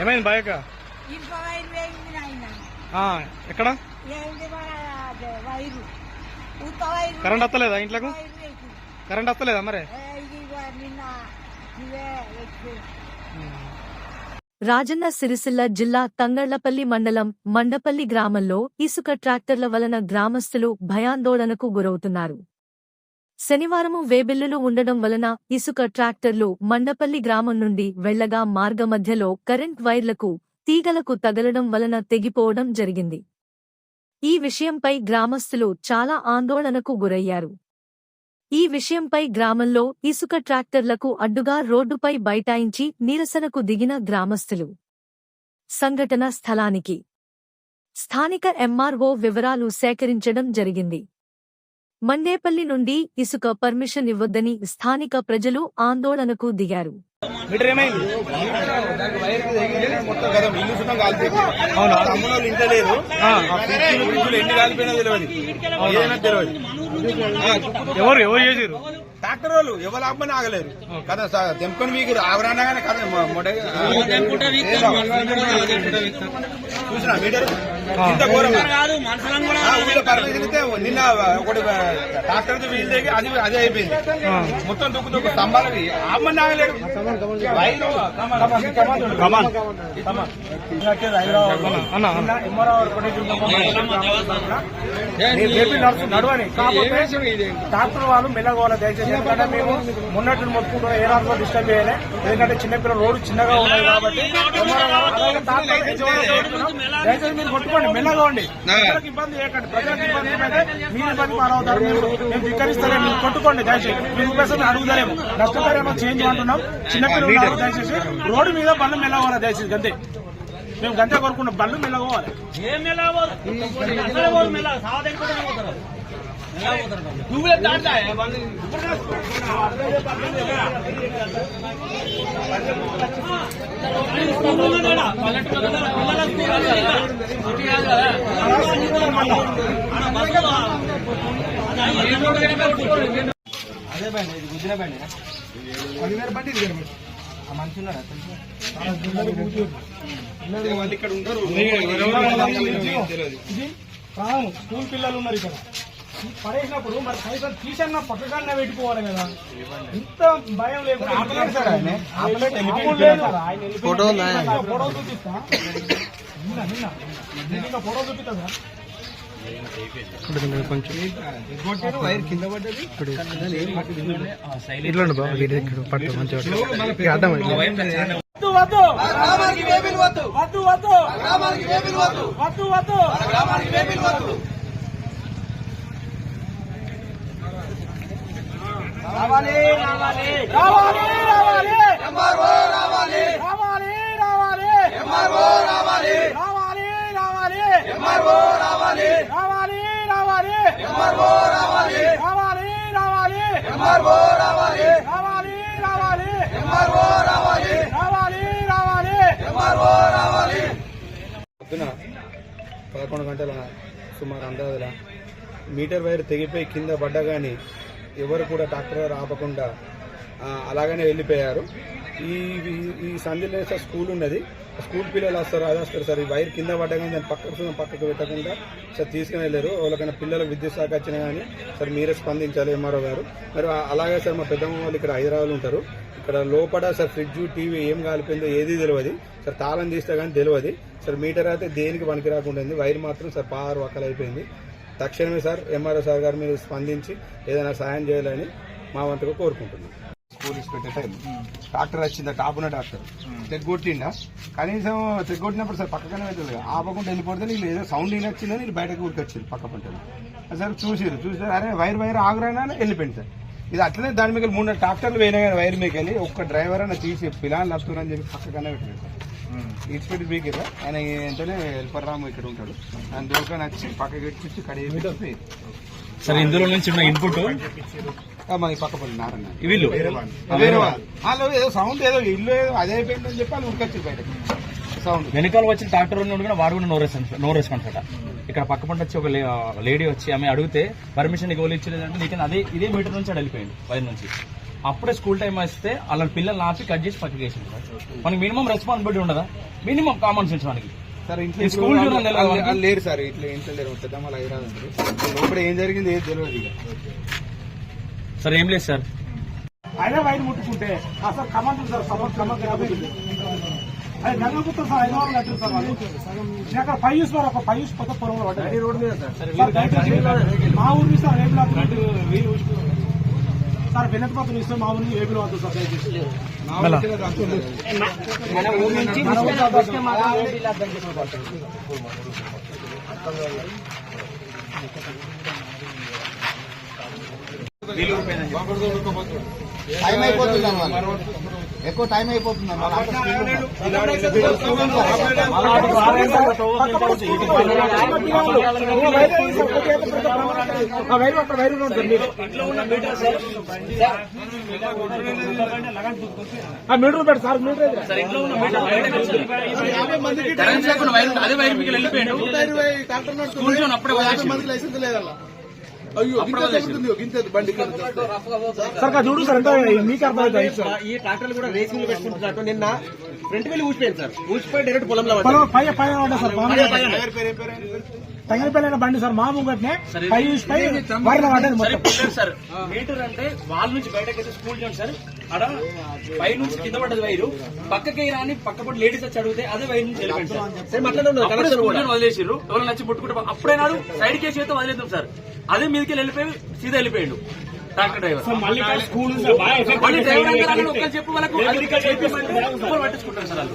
ఏమైంది బైక్ ఎక్కడ? కరెంట్ వస్తలేదా ఇంట్లో కరెంట్ వస్తలేదా మరి? రాజన్న సిరిసిల్ల జిల్లా తంగళ్ళపల్లి మండలం మండపల్లి గ్రామంలో ఇసుక ట్రాక్టర్ల వలన గ్రామస్తులు భయాందోళనకు గురవుతున్నారు. శనివారము వేబిల్లులు ఉండడం వలన ఇసుక ట్రాక్టర్లు మండపల్లి గ్రామం నుండి వెళ్ళగా మార్గమధ్యలో కరెంట్ వైర్లకు తీగలకు తగలడం వలన తెగిపోవడం జరిగింది. ఈ విషయంపై గ్రామస్తులు చాలా ఆందోళనకు గురయ్యారు. ఈ విషయంపై గ్రామంలో ఇసుక ట్రాక్టర్లకు అడ్డుగా రోడ్డుపై బైఠాయించి నిరసనకు దిగిన గ్రామస్తులు. సంఘటన స్థలానికి స్థానిక ఎంఆర్ఓ వివరాలు సేకరించడం జరిగింది. మండేపల్లి నుండి ఇసుక పర్మిషన్ ఇవ్వద్దని స్థానిక ప్రజలు ఆందోళనకు దిగారు. ఎవరు? ఎవరు చేసారు ట్రాక్టర్ వాళ్ళు ఎవరు ఆపమని ఆగలేరు. కదా సార్ తెంపుకొని మీకు కానీ కదా చూసిన మీటర్? నిన్న ఒకటి ట్రాక్టర్ వీల్ దిగి అది అదే అయిపోయింది. మొత్తం దుక్కు దుక్కు స్తంభాలకి ఆపమని ఆగలేరు. హైదరాబాద్ నడవని. కాకపోతే డాక్టర్ వాళ్ళు మెల్లగోవాలి దయచేసి. ఎందుకంటే మేము మొన్నట్టు మొత్తుకుంటున్నాం ఏ రాత్రి డిస్టర్బ్ చేయాలి. ఎందుకంటే చిన్నపిల్లల రోడ్డు చిన్నగా ఉన్నది కాబట్టి. దయచేసి మీరు కొట్టుకోండి మెల్లగా ఉండి. ప్రజలకు ఇబ్బంది చేయకండి ప్రజలకు ఇబ్బంది ఏమైతే మీరు ఇబ్బంది పాలవుతారు మీరు మేము ధిక్కరిస్తలేము మీరు కొట్టుకోండి దయచేసి. మీరు రూపాయలు అడుగుదలేము నష్టపరిహారం చేంజ్ అంటున్నాం. చిన్నపిల్లలు ఉన్నారు దయచేసి. రోడ్డు మీద బండ్లు మెల్లగోవాలి దయచేసి గంతే. మేము గంతే కోరుకున్నాం బండ్లు మెల్లగోవాలి అదే బండి ఇది గుద్దిన బండి పదివేల బండి ఇది బండి ఆ మనిషి ఉన్నాడా తెలుసు ఇక్కడ ఉంటారు స్కూల్ పిల్లలు ఉన్నారు ఇక్కడ. పడేసినప్పుడు మరి కనీసం తీసన్న పక్కకన్నా పెట్టుకోవాలి కదా. ఇంత భయం లేకుండా. ఫోటో చూపిస్తా. నిన్న నిన్న. నిన్న ఫోటో చూపిస్తా సార్. ఇట్లా వద్దు వద్దు. వద్దు. వద్దు వద్దు. వద్దు. రావాలి రావాలి రావాలి రావాలి ఎంఆర్ఓ రావాలి రావాలి రావాలి ఎంఆర్ఓ రావాలి రావాలి రావాలి ఎంఆర్ఓ రావాలి రావాలి రావాలి ఎంఆర్ఓ రావాలి రావాలి రావాలి ఎంఆర్ఓ రావాలి రావాలి రావాలి ఎంఆర్ఓ రావాలి రావాలి రావాలి ఎంఆర్ఓ రావాలి పొద్దున పదకొండు గంటల సుమారు అందాజుల మీటర్ వైర్ తెగిపోయి కింద పడ్డా కానీ ఎవరు కూడా డాక్టర్ వారు అలాగనే వెళ్ళిపోయారు. ఈ ఈ- సంధిలో సార్ స్కూల్ ఉన్నది. ఆ స్కూల్ పిల్లలు వస్తారు అది వస్తారు సార్. ఈ వైర్ కింద పడ్డగానే దాన్ని పక్కకు పక్కకు పెట్టకుండా సార్ తీసుకుని వెళ్ళారు. వాళ్ళకైనా పిల్లలకు విద్యుత్ శాఖ వచ్చినా కానీ సార్ మీరే స్పందించాలి ఎంఆర్ఓ గారు. మరి అలాగే సార్ మా పెద్దమ్మ వాళ్ళు ఇక్కడ హైదరాబాద్ ఉంటారు. ఇక్కడ లోపల సార్ ఫ్రిడ్జ్ టీవీ ఏం కాలిపోయిందో ఏది తెలియదు సార్ తాళం తీస్తే కానీ తెలియదు సార్ మీటర్ అయితే దేనికి పనికి రాకుండా ఉంది. వైర్ మాత్రం సార్ పారు వక్కలైపోయింది తక్షణమే సార్ ఎంఆర్ఓ సార్ గారు మీరు స్పందించి ఏదైనా సాయం చేయాలని మా వంతుగా కోరుకుంటున్నాం. స్కూల్ పెట్టే టైం డాక్టర్ వచ్చిందా? టాపున డాక్టర్. తెగ్గొట్టిండా? కనీసం తెగ్గొట్టినప్పుడు సార్ పక్కనే వెళ్ళదు ఆపకుండా వెళ్ళిపోతే నీళ్ళు ఏదో సౌండ్ వినొచ్చిందని వీళ్ళు బయటకు ఊరికొచ్చారు పక్క పంటలు. సార్ చూసారు చూసారు అరే వైర్ వైర్ ఆగురానా? అని వెళ్ళిపోయింది సార్. ఇది అట్లనే దాని మీద మూడు నాలుగు ట్రాక్టర్లు పోయినా కానీ వైర్ మీకు వెళ్ళి ఒక్క డ్రైవర్ అన్న తీసి పిలాన్ వస్తున్నారని చెప్పి పక్కకనే పెట్టారు సార్ ఇచ్చిపెట్టి బీకిరా ఆయన ఏంటనే హెల్పర్ రాము ఇక్కడ ఉంటాడు. ఆయన దొరకని వచ్చి పక్కకి వచ్చి కడిగి సరే ఇందులో నుంచి ఉన్న ఇన్పుట్ మాది పక్క పడి నారన్న. వీళ్ళు? వేరే వాళ్ళు. ఏదో సౌండ్ ఏదో ఇల్లు ఏదో అదే అయిపోయిందని చెప్పి వాళ్ళు ఉరికొచ్చి బయటకి సౌండ్ వెనకాల వచ్చిన ట్రాక్టర్ ఉన్నాడు కూడా వాడు కూడా నో రెస్పాన్స్ నో రెస్పాన్స్ అట ఇక్కడ పక్క పంట వచ్చి ఒక లేడీ వచ్చి ఆమె అడిగితే పర్మిషన్ నీకు ఇచ్చలేదంటే నీకు అదే ఇదే మీటర్ నుంచి వెళ్ళిపోయింది వైర్ నుంచి. అప్పుడే స్కూల్ టైం వస్తే వాళ్ళ పిల్లల్ని ఆపి కట్ చేసి పక్కకి వేసింది మనకి మినిమం రెస్పాన్సిబిలిటీ ఉండదా? మినిమం కామన్ సెన్స్ మనకి సార్ ఇంట్లో ఈ స్కూల్ ఇప్పుడు లేరు సార్ ఇట్లా ఇంట్లో లేరు పెద్దమ్మ హైదరాబాద్ లోపల ఏం జరిగింది ఏది తెలియదు ఇక. సార్ ఏం లేదు సార్. అయినా వైర్ ముట్టుకుంటే ఆ sir command sir support command అది గంగపుత్ర సార్ ఐదు వందలు కట్టింది సార్ వాళ్ళు. నేను అక్కడ ఫైవ్ యూస్ ఒక ఫైవ్ యూస్ కొత్త పొలంలో పడ్డాయి రోడ్ మీద సార్. మా ఊరిని సార్ సార్ వెనకపత్రం ఇస్తే మా ఊరిని ఏబిల్ వద్దు సార్ దయచేసి. మన ఊరి టైం అయిపోతుంది ఎక్కువ టైం అయిపోతుంది అన్నమాట మీటర్ పెట్టి సార్ మీటర్. అదే వైర్ వెళ్ళిపోయాడు అప్పుడే. లైసెన్స్ లేదల్లా సార్ కాదు చూడు సార్ మీకు అర్థమవుతుంది సార్ ఈ ట్రాక్టర్లు కూడా రేసింగ్ పెట్టుకుంటున్నట్టు నిన్న ఫ్రంట్ వెళ్ళి ఊసిపోయింది సార్. ఊసిపోయి డైరెక్ట్ పొలంలో పై ఉంటాయి సార్ తగిలిపోయిన బండి సార్ మా ముంగట్నే పై పై పడ్డది సరే మీటర్ అంటే వాళ్ళ నుంచి బయటకు అయితే స్కూల్ జోన్ సార్. అక్కడ పై నుంచి కింద పడ్డది వైరు. పక్కకి రాని పక్క పడి లేడీస్ వచ్చి అడిగితే అదే వైర్ నుంచి వెళ్ళిపోయింది సార్ అట్లనే ఉన్నది అప్పుడే కనెక్షన్ స్కూల్ కూడా జోన్ వదిలేసిర్రు. ఎవరు నచ్చి ముట్టుకుంటే అప్పుడే నాడు సైడ్ కేసు అయితే వదిలేద్దాం సార్. అదే మీదకి వెళ్ళిపోయి సీదా వెళ్ళిపోయాడు. Tractor driver. మళ్ళీ డ్రైవర్ ఒక్కరు చెప్పు వాళ్ళకు పట్టించుకుంటారు సార్ వాళ్ళు.